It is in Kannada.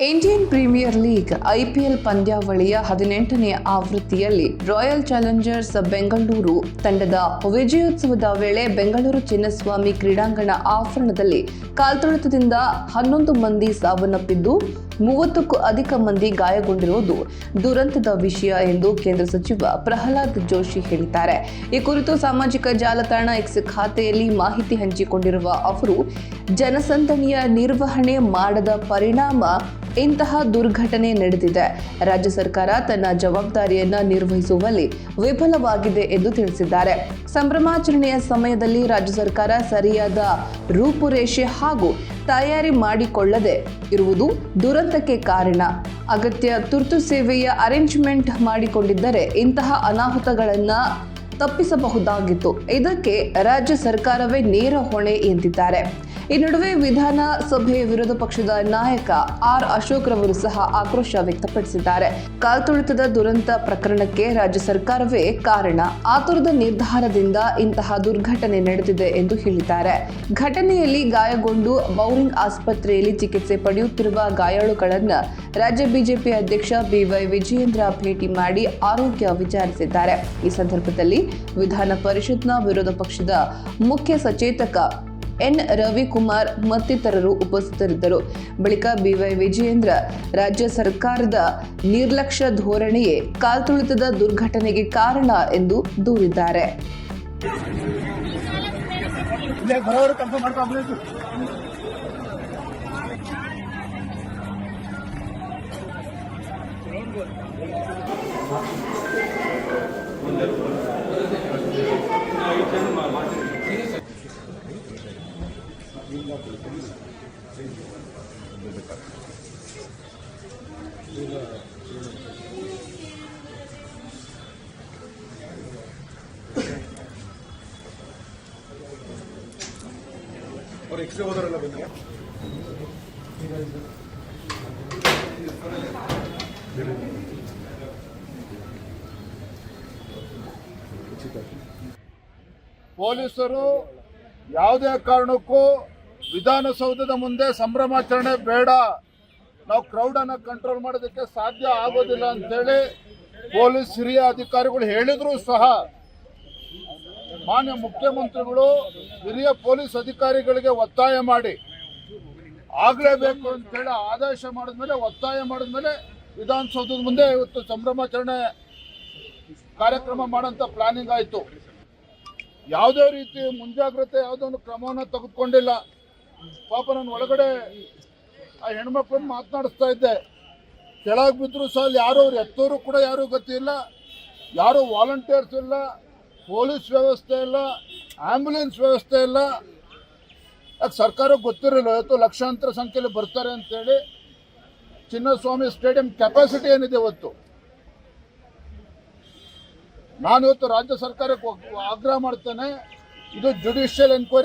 ಇಂಡಿಯನ್ ಪ್ರೀಮಿಯರ್ ಲೀಗ್ ಐಪಿಎಲ್ ಪಂದ್ಯಾವಳಿಯ ಹದಿನೆಂಟನೇ ಆವೃತ್ತಿಯಲ್ಲಿ ರಾಯಲ್ ಚಾಲೆಂಜರ್ಸ್ ಬೆಂಗಳೂರು ತಂಡದ ವಿಜಯೋತ್ಸವದ ವೇಳೆ ಬೆಂಗಳೂರು ಚಿನ್ನಸ್ವಾಮಿ ಕ್ರೀಡಾಂಗಣ ಆವರಣದಲ್ಲಿ ಕಾಲ್ತುಳಿತದಿಂದ ಹನ್ನೊಂದು ಮಂದಿ ಸಾವನ್ನಪ್ಪಿದ್ದು ಮೂವತ್ತಕ್ಕೂ ಅಧಿಕ ಮಂದಿ ಗಾಯಗೊಂಡಿರುವುದು ದುರಂತದ ವಿಷಯ ಎಂದು ಕೇಂದ್ರ ಸಚಿವ ಪ್ರಹ್ಲಾದ್ ಜೋಶಿ ಹೇಳಿದ್ದಾರೆ. ಈ ಕುರಿತು ಸಾಮಾಜಿಕ ಜಾಲತಾಣ ಎಕ್ಸ್ ಖಾತೆಯಲ್ಲಿ ಮಾಹಿತಿ ಹಂಚಿಕೊಂಡಿರುವ ಅವರು, ಜನಸಂದಣಿಯ ನಿರ್ವಹಣೆ ಮಾಡದ ಪರಿಣಾಮ ಇಂತಹ ದುರ್ಘಟನೆ ನಡೆದಿದೆ. ರಾಜ್ಯ ಸರ್ಕಾರ ತನ್ನ ಜವಾಬ್ದಾರಿಯನ್ನ ನಿರ್ವಹಿಸುವಲ್ಲಿ ವಿಫಲವಾಗಿದೆ ಎಂದು ತಿಳಿಸಿದ್ದಾರೆ. ಸಂಭ್ರಮಾಚರಣೆಯ ಸಮಯದಲ್ಲಿ ರಾಜ್ಯ ಸರ್ಕಾರ ಸರಿಯಾದ ರೂಪುರೇಷೆ ಹಾಗೂ ತಯಾರಿ ಮಾಡಿಕೊಳ್ಳದೆ ಇರುವುದು ದುರಂತಕ್ಕೆ ಕಾರಣ. ಅಗತ್ಯ ತುರ್ತು ಸೇವೆಯ ಅರೇಂಜ್ಮೆಂಟ್ ಮಾಡಿಕೊಂಡಿದ್ದರೆ ಇಂತಹ ಅನಾಹುತಗಳನ್ನು ತಪ್ಪಿಸಬಹುದಾಗಿತ್ತು. ಇದಕ್ಕೆ ರಾಜ್ಯ ಸರ್ಕಾರವೇ ನೇರ ಹೊಣೆ ಎಂದಿದ್ದಾರೆ. ಈ ನಡುವೆ ವಿಧಾನಸಭೆ ವಿರೋಧ ಪಕ್ಷದ ನಾಯಕ ಆರ್ ಅಶೋಕ್ ರವರು ಸಹ ಆಕ್ರೋಶ ವ್ಯಕ್ತಪಡಿಸಿದ್ದಾರೆ. ಕಾಲ್ತುಳಿತದ ದುರಂತ ಪ್ರಕರಣಕ್ಕೆ ರಾಜ್ಯ ಸರ್ಕಾರವೇ ಕಾರಣ. ಆತುರದ ನಿರ್ಧಾರದಿಂದ ಇಂತಹ ದುರ್ಘಟನೆ ನಡೆದಿದೆ ಎಂದು ಹೇಳಿದ್ದಾರೆ. ಘಟನೆಯಲ್ಲಿ ಗಾಯಗೊಂಡು ಬೌರಿಂಗ್ ಆಸ್ಪತ್ರೆಯಲ್ಲಿ ಚಿಕಿತ್ಸೆ ಪಡೆಯುತ್ತಿರುವ ಗಾಯಾಳುಗಳನ್ನು ರಾಜ್ಯ ಬಿಜೆಪಿ ಅಧ್ಯಕ್ಷ ಬಿವೈ ವಿಜಯೇಂದ್ರ ಭೇಟಿ ಮಾಡಿ ಆರೋಗ್ಯ ವಿಚಾರಿಸಿದ್ದಾರೆ. ಈ ಸಂದರ್ಭದಲ್ಲಿ ವಿಧಾನ ಪರಿಷತ್ನ ವಿರೋಧ ಪಕ್ಷದ ಮುಖ್ಯ ಸಚೇತಕ ಎನ್ ರವಿಕುಮಾರ್ ಮತ್ತಿತರರು ಉಪಸ್ಥಿತರಿದ್ದರು. ಬಳಿಕ ಬಿವೈ ವಿಜಯೇಂದ್ರ ರಾಜ್ಯ ಸರ್ಕಾರದ ನಿರ್ಲಕ್ಷ್ಯ ಧೋರಣೆಯೇ ಕಾಲ್ತುಳಿತದ ದುರ್ಘಟನೆಗೆ ಕಾರಣ ಎಂದು ದೂರಿದ್ದಾರೆ. ಮಾಡ್ಕೊಂಡು ಅವ್ರು ಎಕ್ಸ್ಟ್ರಾ ಹೋದರಲ್ಲ ಬಂದ್ರೆ ಪೊಲೀಸರು ಯಾವುದೇ ಕಾರಣಕ್ಕೂ ವಿಧಾನಸೌಧದ ಮುಂದೆ ಸಂಭ್ರಮಾಚರಣೆ ಬೇಡ. ನಾವು ಕ್ರೌಡನ್ನು ಕಂಟ್ರೋಲ್ ಮಾಡೋದಕ್ಕೆ ಸಾಧ್ಯ ಆಗೋದಿಲ್ಲ ಅಂತೇಳಿ ಪೊಲೀಸ್ ಹಿರಿಯ ಅಧಿಕಾರಿಗಳು ಹೇಳಿದರೂ ಸಹ ಮಾನ್ಯ ಮುಖ್ಯಮಂತ್ರಿಗಳು, ಹಿರಿಯ ಪೊಲೀಸ್ ಅಧಿಕಾರಿಗಳಿಗೆ ಒತ್ತಾಯ ಮಾಡಿ. ಆಗಲೇಬೇಕು ಅಂತೇಳಿ ಆದೇಶ ಮಾಡಿದ್ಮೇಲೆ, ಒತ್ತಾಯ ಮಾಡಿದ್ಮೇಲೆ ವಿಧಾನಸೌಧದ ಮುಂದೆ ಇವತ್ತು ಸಂಭ್ರಮಾಚರಣೆ ಕಾರ್ಯಕ್ರಮ ಮಾಡೋಂಥ ಪ್ಲಾನಿಂಗ್ ಆಯಿತು. ಯಾವುದೇ ರೀತಿ ಮುಂಜಾಗ್ರತೆ ಯಾವುದೋ ಒಂದು ಕ್ರಮವನ್ನು ತೆಗೆದುಕೊಂಡಿಲ್ಲ. ಪಾಪ ನನ್ನ ಒಳಗಡೆ ಆ ಹೆಣ್ಮಕ್ಳನ್ನ ಮಾತನಾಡಿಸ್ತಾ ಇದ್ದೆ. ಕೆಳಗೆ ಬಿದ್ದರೂ ಸಹ ಅಲ್ಲಿ ಯಾರೋ ಅವ್ರು ಎತ್ತೋರು ಕೂಡ ಯಾರೂ ಗೊತ್ತಿಲ್ಲ ಯಾರೂ ಯಾರು ವಾಲಂಟಿಯರ್ಸ್ ಇಲ್ಲ, ಪೊಲೀಸ್ ವ್ಯವಸ್ಥೆ ಇಲ್ಲ ಆಂಬುಲೆನ್ಸ್ ವ್ಯವಸ್ಥೆ ಇಲ್ಲ. ಯಾಕೆ ಸರ್ಕಾರಕ್ಕೆ ಗೊತ್ತಿರಲಿಲ್ಲ, ಇವತ್ತು ಲಕ್ಷಾಂತರ ಸಂಖ್ಯೆಯಲ್ಲಿ ಬರ್ತಾರೆ ಅಂತೇಳಿ. ಚಿನ್ನಸ್ವಾಮಿ ಸ್ಟೇಡಿಯಂ ಕೆಪಾಸಿಟಿ ಏನಿದೆ ಇವತ್ತು? ನಾನು ಇವತ್ತು ರಾಜ್ಯ ಸರ್ಕಾರಕ್ಕೆ ಆಗ್ರಹ ಮಾಡ್ತೇನೆ. ಇದು ಜುಡಿಷಿಯಲ್ ಎನ್ಕ್ವೈರಿ